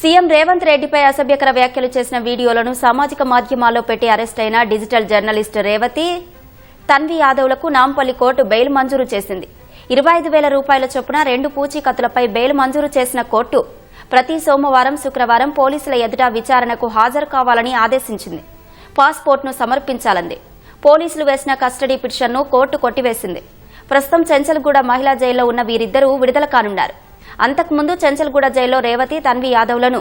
CM Revanth రెడ్డిపై అసభ్యకర వ్యాఖ్యలు చేసిన వీడియోలను సామాజిక మాధ్యమాల్లో పెట్టి అరెస్ట్ అయిన డిజిటల్ జర్నలిస్ట్ రేవతి తన్వి యాదవ్లకు నాంపల్లి కోర్టు బెయిల్ మంజూరు చేసింది. ఇరవై ఐదు వేల రూపాయల చొప్పున రెండు పూచీకత్తులపై బెయిల్ మంజూరు చేసిన కోర్టు ప్రతి సోమవారం శుక్రవారం పోలీసుల ఎదుట విచారణకు హాజరు కావాలని ఆదేశించింది. పాస్పోర్ట్ను సమర్పించాలంది. పోలీసులు వేసిన కస్టడీ పిటిషన్ను కోర్టు కొట్టివేసింది. ప్రస్తుతం చెంచల్గూడ మహిళా జైల్లో ఉన్న వీరిద్దరూ విడుదల కానున్నారు. అంతకుముందు చెంచల్గూడ జైల్లో రేవతి తన్వి యాదవ్లను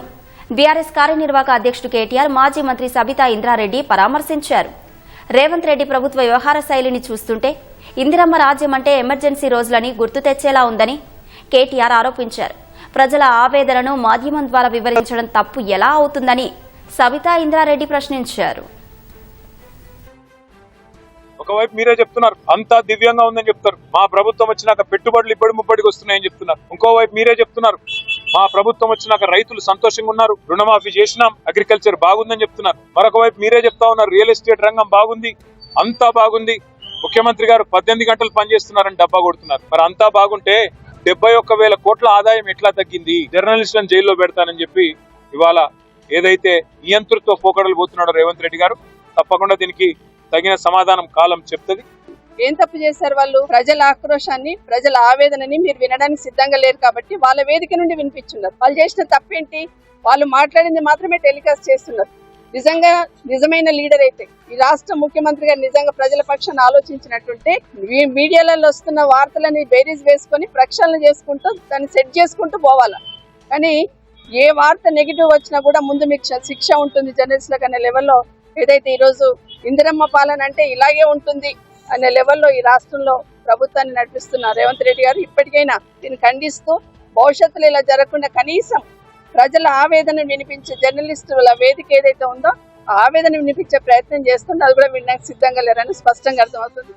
బీఆర్ఎస్ కార్యనిర్వాహక అధ్యక్షుడు కేటీఆర్ మాజీ మంత్రి సబితా ఇంద్రారెడ్డి పరామర్శించారు. రేవంత్ రెడ్డి ప్రభుత్వ వ్యవహార శైలిని చూస్తుంటే ఇందిరమ్మ రాజ్యం అంటే ఎమర్జెన్సీ రోజులని గుర్తు తెచ్చేలా ఉందని కేటీఆర్ ఆరోపించారు. ప్రజల ఆవేదనను మాధ్యమం ద్వారా వివరించడం తప్పు ఎలా అవుతుందని సబితా ఇంద్రారెడ్డి ప్రశ్నించారు. ఒకవైపు మీరే చెప్తున్నారు అంతా దివ్యంగా ఉందని చెప్తారు. మా ప్రభుత్వం వచ్చినాక పెట్టుబడులు ఇప్పటి ముప్పటికి వస్తున్నాయని చెప్తున్నారు. ఇంకోవైపు మీరే చెప్తున్నారు మా ప్రభుత్వం వచ్చినాక రైతులు సంతోషంగా ఉన్నారు రుణమాఫీ చేసినాం అగ్రికల్చర్ బాగుందని చెప్తున్నారు. మరొక వైపు మీరే చెప్తా ఉన్నారు రియల్ ఎస్టేట్ రంగం బాగుంది అంతా బాగుంది. ముఖ్యమంత్రి గారు పద్దెనిమిది గంటలు పనిచేస్తున్నారని డబ్బా కొడుతున్నారు. మరి అంతా బాగుంటే డెబ్బై ఒక్క వేల కోట్ల ఆదాయం ఎట్లా తగ్గింది? జర్నలిస్టులను జైల్లో పెడతానని చెప్పి ఇవాళ ఏదైతే నియంతృత్వ పోకడలు పోతున్నాడో రేవంత్ రెడ్డి గారు తప్పకుండా దీనికి తగిన సమాధానం కాలం చెప్తుంది. ఏం తప్పు చేశారు వాళ్ళు? ప్రజల ఆక్రోశాన్ని ప్రజల ఆవేదనని మీరు వినడానికి సిద్ధంగా లేరు కాబట్టి వాళ్ళ వేదిక నుండి వినిపించున్నారు. వాళ్ళు చేసిన తప్పేంటి? వాళ్ళు మాట్లాడింది మాత్రమే టెలికాస్ట్ చేస్తున్నారు. నిజంగా నిజమైన లీడర్ అయితే ఈ రాష్ట్ర ముఖ్యమంత్రి గారు నిజంగా ప్రజల పక్షాన్ని ఆలోచించినట్టుంటే మీడియాలలో వస్తున్న వార్తలని బేరీజ్ వేసుకొని ప్రక్షాళన చేసుకుంటూ దాన్ని సెట్ చేసుకుంటూ పోవాలా? కానీ ఏ వార్త నెగిటివ్ వచ్చినా కూడా ముందు మీకు శిక్ష ఉంటుంది జర్నలిస్టులకు అనే లెవెల్లో. ఏదైతే ఈరోజు ఇందిరమ్మ పాలన అంటే ఇలాగే ఉంటుంది అనే లెవెల్లో ఈ రాష్ట్రంలో ప్రభుత్వాన్ని నడిపిస్తున్న రేవంత్ రెడ్డి గారు ఇప్పటికైనా దీన్ని ఖండిస్తూ భవిష్యత్తులో ఇలా జరగకుండా కనీసం ప్రజల ఆవేదన వినిపించే జర్నలిస్టుల వేదిక ఏదైతే ఉందో ఆ ఆవేదన వినిపించే ప్రయత్నం చేస్తుంటే అది కూడా వినడానికి సిద్ధంగా లేరని స్పష్టంగా అర్థమవుతుంది.